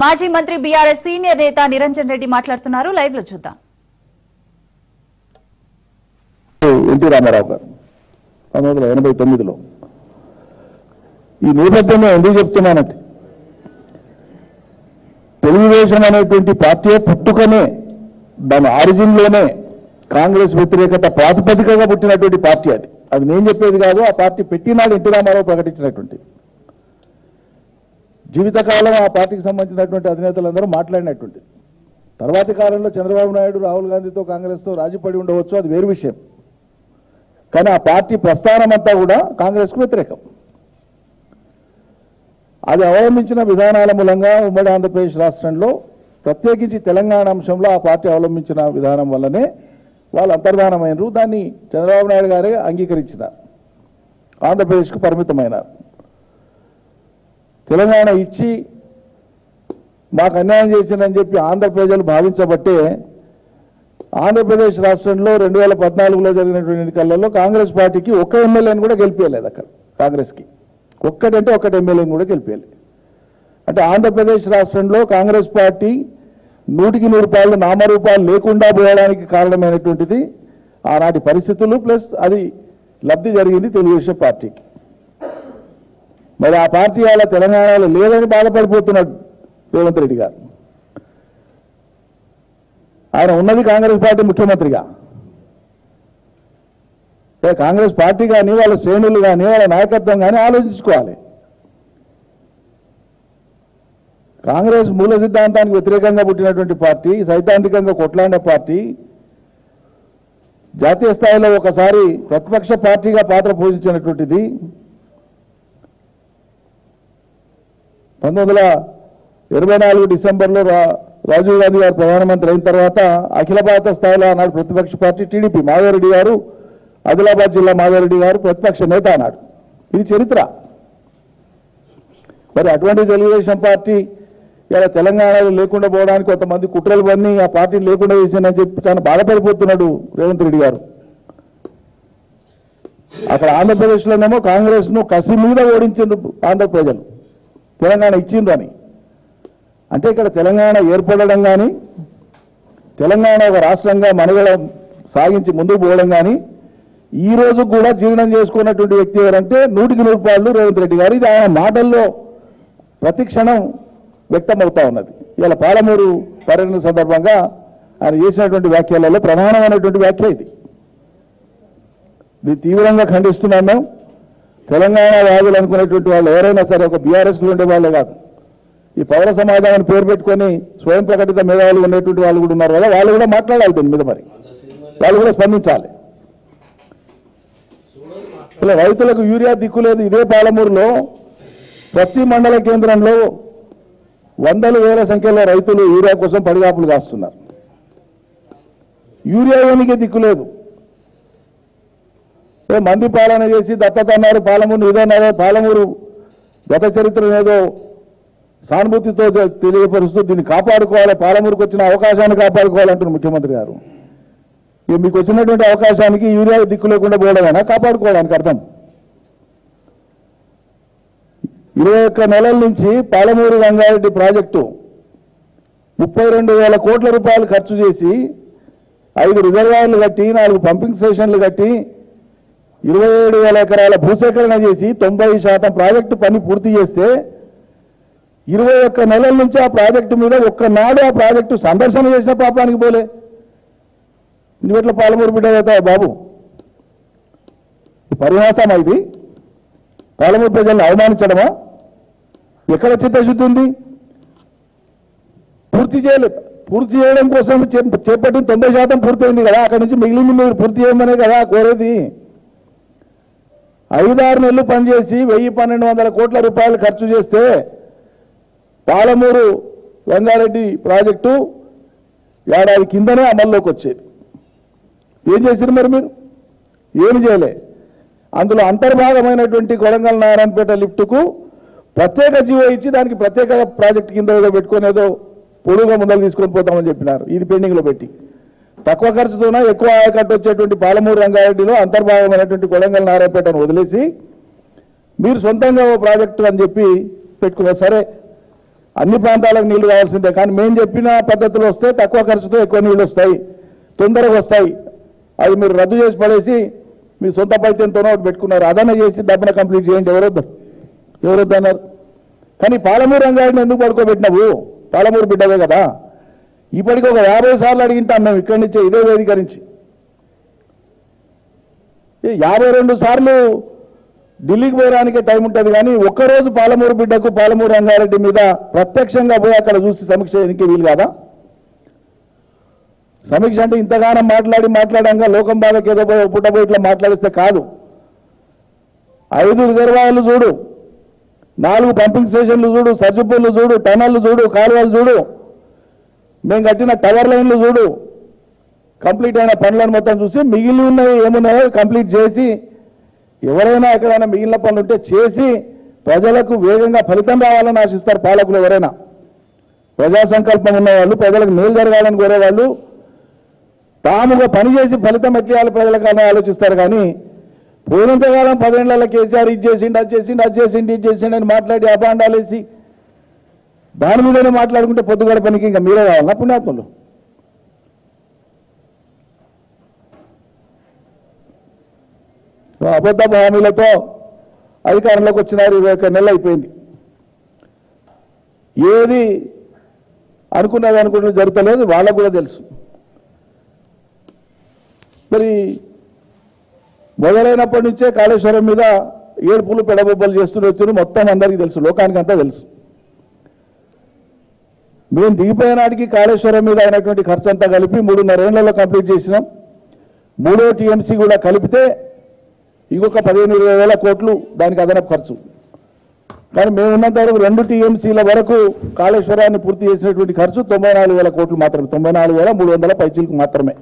మాజీ మంత్రి BRS senior నేత నిరంజన్ రెడ్డి మాట్లాడుతున్నారు. లైవ్లో చూద్దాం. ఎన్టీ రామారావు గారు పంతొమ్మిది వందల ఎనభై తొమ్మిదిలో ఈ నేపథ్యంలో ఎందుకు చెప్తున్నానంటే తెలుగుదేశం అనేటువంటి పార్టీ పుట్టుకనే దాని ఆరిజిన్లోనే కాంగ్రెస్ వ్యతిరేకత ప్రాతిపదికగా పుట్టినటువంటి పార్టీ అది. అది నేను చెప్పేది కాదు ఆ పార్టీ పెట్టినాడు ఎన్టీ రామారావు ప్రకటించినటువంటిది జీవితకాలం ఆ పార్టీకి సంబంధించినటువంటి అధినేతలందరూ మాట్లాడినటువంటి తర్వాతి కాలంలో చంద్రబాబు నాయుడు రాహుల్ గాంధీతో కాంగ్రెస్తో రాజీపడి ఉండవచ్చు అది వేరు విషయం. కానీ ఆ పార్టీ ప్రస్థానం అంతా కూడా కాంగ్రెస్కు వ్యతిరేకం. అది అవలంబించిన విధానాల మూలంగా ఉమ్మడి ఆంధ్రప్రదేశ్ రాష్ట్రంలో ప్రత్యేకించి తెలంగాణ అంశంలో ఆ పార్టీ అవలంబించిన విధానం వల్లనే వాళ్ళు అంతర్ధానమైనరు. దాన్ని చంద్రబాబు నాయుడు గారే అంగీకరించినారు. ఆంధ్రప్రదేశ్కు పరిమితమైనారు. తెలంగాణ ఇచ్చి మాకు అన్యాయం చేసిందని చెప్పి ఆంధ్ర ప్రజలు భావించబట్టే ఆంధ్రప్రదేశ్ రాష్ట్రంలో రెండు వేల పద్నాలుగులో జరిగినటువంటి ఎన్నికలలో కాంగ్రెస్ పార్టీకి ఒక్క ఎమ్మెల్యేని కూడా గెలిపించలేదు అక్కడ కాంగ్రెస్కి. ఒక్కటంటే ఒక్కటి ఎమ్మెల్యేని కూడా గెలిపించలేదు అంటే ఆంధ్రప్రదేశ్ రాష్ట్రంలో కాంగ్రెస్ పార్టీ నూటికి నూరు రూపాయలు నామరూపాలు లేకుండా పోయడానికి కారణమైనటువంటిది ఆనాటి పరిస్థితులు ప్లస్ అది లబ్ధి జరిగింది తెలుగుదేశం పార్టీకి. మరి ఆ పార్టీ అలా తెలంగాణలో లేదని బాధపడిపోతున్నాడు రేవంత్ రెడ్డి గారు. ఆయన ఉన్నది కాంగ్రెస్ పార్టీ ముఖ్యమంత్రిగా. కాంగ్రెస్ పార్టీ కానీ వాళ్ళ శ్రేణులు కానీ వాళ్ళ నాయకత్వం కానీ ఆలోచించుకోవాలి. కాంగ్రెస్ మూల సిద్ధాంతానికి వ్యతిరేకంగా పుట్టినటువంటి పార్టీ సైద్ధాంతికంగా కొట్లాడే పార్టీ జాతీయ స్థాయిలో ఒకసారి ప్రతిపక్ష పార్టీగా పాత్ర పోషించినటువంటిది పంతొమ్మిది వందల ఇరవై నాలుగు డిసెంబర్లో రా రాజీవ్ గాంధీ గారు ప్రధానమంత్రి అయిన తర్వాత అఖిల భారత స్థాయిలో ఆనాడు ప్రతిపక్ష పార్టీ టీడీపీ మాధవరెడ్డి గారు ఆదిలాబాద్ జిల్లా మాధవరెడ్డి గారు ప్రతిపక్ష నేత అన్నాడు ఇది చరిత్ర. మరి అటువంటి తెలుగుదేశం పార్టీ ఇలా తెలంగాణలో లేకుండా పోవడానికి కొంతమంది కుట్రలు పని ఆ పార్టీ లేకుండా చేసిందని చెప్పి చాలా బాధపడిపోతున్నాడు రేవంత్ రెడ్డి గారు. అక్కడ ఆంధ్రప్రదేశ్లోనేమో కాంగ్రెస్ను కసి మీద ఓడించారు ఆంధ్ర ప్రజలు. తెలంగాణ ఇచ్చిండ్రు అని. అంటే ఇక్కడ తెలంగాణ ఏర్పడడం కానీ తెలంగాణ ఒక రాష్ట్రంగా మనుగడ సాగించి ముందుకు పోవడం కానీ ఈ రోజు కూడా జీర్ణం చేసుకున్నటువంటి వ్యక్తి ఎవరంటే నూటికి నూరు రూపాయలు రేవంత్ రెడ్డి గారు. ఇది ఆయన మాటల్లో ప్రతిక్షణం వ్యక్తమవుతా ఉన్నది. ఇలా పాలమూరు పర్యటన సందర్భంగా ఆయన చేసినటువంటి వ్యాఖ్యలలో ప్రధానమైనటువంటి వ్యాఖ్య ఇది. ఇది తీవ్రంగా ఖండిస్తున్నాను తెలంగాణ వాదులు అనుకునేటువంటి వాళ్ళు ఎవరైనా సరే ఒక బీఆర్ఎస్లో ఉండే వాళ్ళే కాదు. ఈ పౌర సమాజాన్ని పేరు పెట్టుకొని స్వయం ప్రకటిత మేధావులు ఉండేటువంటి వాళ్ళు కూడా ఉన్నారు కదా వాళ్ళు కూడా మాట్లాడాలి దీని మీద మరి. వాళ్ళు కూడా స్పందించాలి. ఇలా రైతులకు యూరియా దిక్కు లేదు. ఇదే పాలమూరులో ప్రతి మండల కేంద్రంలో వందల వేల సంఖ్యలో రైతులు యూరియా కోసం పడిగాపులు కాస్తున్నారు. యూరియా ఏమికే దిక్కు లేదు? ఏ మంది పాలన చేసి దత్తత అన్నారు పాలమూరు ఇదన్నారు పాలమూరు. గత చరిత్ర ఏదో సానుభూతితో తెలియపరుస్తూ దీన్ని కాపాడుకోవాలి పాలమూరుకు వచ్చిన అవకాశాన్ని కాపాడుకోవాలంటున్నారు ముఖ్యమంత్రి గారు. మీకు వచ్చినటువంటి అవకాశానికి యూరియా దిక్కు లేకుండా పోవడమేనా? కాపాడుకోవడానికి అర్థం. ఇరవై ఒక్క నెలల నుంచి పాలమూరు రంగారెడ్డి ప్రాజెక్టు ముప్పై రెండు వేల కోట్ల రూపాయలు ఖర్చు చేసి ఐదు రిజర్వాయర్లు కట్టి నాలుగు పంపింగ్ స్టేషన్లు కట్టి ఇరవై ఏడు వేల ఎకరాల భూసేకరణ చేసి తొంభై శాతం ప్రాజెక్టు పని పూర్తి చేస్తే ఇరవై ఒక్క నెలల నుంచి ఆ ప్రాజెక్టు మీద ఒక్కనాడు ఆ ప్రాజెక్టు సందర్శన చేసిన పాపానికి పోలే. నువ్వెట్లా పాలమూరు బిడ్డ అవుతావు బాబు? పరిహాసమా ఇది? పాలమూరు ప్రజలను అవమానించడమా? ఎక్కడ చిత్తశుద్ధి ఉంది? పూర్తి చేయలేదు పూర్తి చేయడం కోసం చే- చేపట్టిన తొంభై శాతం పూర్తయింది కదా అక్కడి నుంచి మిగిలింది మీరు పూర్తి చేయమనే కదా కోరేది. ఐదారు నెలలు పనిచేసి వెయ్యి పన్నెండు వందల కోట్ల రూపాయలు ఖర్చు చేస్తే పాలమూరు రంగారెడ్డి ప్రాజెక్టు ఏడాది కిందనే అమల్లోకి వచ్చేది. ఏం చేశారు మరి మీరు? ఏమి చేయలే. అందులో అంతర్భాగమైనటువంటి కొడంగల్ నారాయణపేట లిఫ్ట్కు ప్రత్యేక జీవో ఇచ్చి దానికి ప్రత్యేక ప్రాజెక్ట్ కింద ఏదో పెట్టుకొని ఏదో పొడుగా ముందలు తీసుకొని పోతామని చెప్పినారు. ఇది పెండింగ్లో పెట్టి. తక్కువ ఖర్చుతోన ఎక్కువ ఆయకట్టు వచ్చేటువంటి పాలమూరు రంగారెడ్డిలో అంతర్భాగమైనటువంటి కొడంగల్ నారాయణపేటను వదిలేసి మీరు సొంతంగా ఓ ప్రాజెక్టు అని చెప్పి పెట్టుకున్నారు. సరే అన్ని ప్రాంతాలకు నీళ్ళు కావాల్సిందే. కానీ మేము చెప్పిన పద్ధతులు వస్తే తక్కువ ఖర్చుతో ఎక్కువ నీళ్ళు వస్తాయి. తొందరగా వస్తాయి. అది మీరు రద్దు చేసి పడేసి మీ సొంత పైత్యంతోనో ఒకటి పెట్టుకున్నారు. అదన చేసి దబ్బన కంప్లీట్ చేయండి. ఎవరొద్దు? ఎవరొద్దు అన్నారు కానీ పాలమూరు రంగారెడ్డిని ఎందుకు పడుకోబెట్టినావు? పాలమూరు బిడ్డవే కదా. ఇప్పటికి ఒక యాభై సార్లు అడిగింటాం మేము ఇక్కడి నుంచే ఇదే వేదిక నుంచి. యాభై రెండు సార్లు ఢిల్లీకి పోయడానికే టైం ఉంటుంది కానీ ఒక్కరోజు పాలమూరు బిడ్డకు పాలమూరు రంగారెడ్డి మీద ప్రత్యక్షంగా పోయి అక్కడ చూసి సమీక్ష చేయడానికి వీలు కాదా? సమీక్ష అంటే ఇంతగానం మాట్లాడి మాట్లాడంగా లోకం బాధకి ఏదో పుట్టబోయి ఇట్లా మాట్లాడిస్తే కాదు. ఐదు రిజర్వాయర్లు చూడు నాలుగు పంపింగ్ స్టేషన్లు చూడు సర్జిపూర్లు చూడు టనల్లు చూడు కాలువలు చూడు. మేము కట్టిన టవర్ లైన్లు చూడు. కంప్లీట్ అయిన పనులను మొత్తం చూసి మిగిలి ఉన్నవి ఏమున్నాయో కంప్లీట్ చేసి ఎవరైనా ఎక్కడైనా మిగిలిన పనులు ఉంటే చేసి ప్రజలకు వేగంగా ఫలితం రావాలని ఆశిస్తారు పాలకులు ఎవరైనా. ప్రజా సంకల్పం ఉన్నవాళ్ళు ప్రజలకు మేలు జరగాలని కోరేవాళ్ళు తాముగా పని చేసి ఫలితం ఎట్లేయాలి ప్రజలకు అని ఆలోచిస్తారు కానీ పోయినంతకాలం పదేళ్ళలో కేసీఆర్ ఇది చేసిండు అది చేసిండు అది చేసిండు ఇది చేసిండు అని మాట్లాడి అపాండాలు వేసి దాని మీదనే మాట్లాడుకుంటే పొద్దుగడ పనికి ఇంకా మీరే కావాలన్నా పుణ్యాత్ములు? అబద్ధ హామీలతో అధికారంలోకి వచ్చినారు ఇరవై ఒక్క నెలలు అయిపోయింది. ఏది అనుకున్నది అనుకున్నది జరుగుతలేదు వాళ్ళకు కూడా తెలుసు. మరి మొదలైనప్పటి నుంచే కాళేశ్వరం మీద ఏడుపులు పెడబొబ్బలు చేస్తూ వచ్చారు మొత్తం అందరికీ తెలుసు లోకానికి అంతా తెలుసు. మేము దిగిపోయే నాటికి కాళేశ్వరం మీద అయినటువంటి ఖర్చు అంతా కలిపి మూడున్నర ఏళ్ళలో కంప్లీట్ చేసినాం. మూడో టీఎంసీ కూడా కలిపితే ఇంకొక పదిహేను ఇరవై వేల కోట్లు దానికి అదనపు ఖర్చు. కానీ మేము ఉన్నంత వరకు రెండు టీఎంసీల వరకు కాళేశ్వరాన్ని పూర్తి చేసినటువంటి ఖర్చు తొంభై నాలుగు వేల కోట్లు మాత్రమే. తొంభై నాలుగు వేల మూడు వందల పైచీలకు మాత్రమే.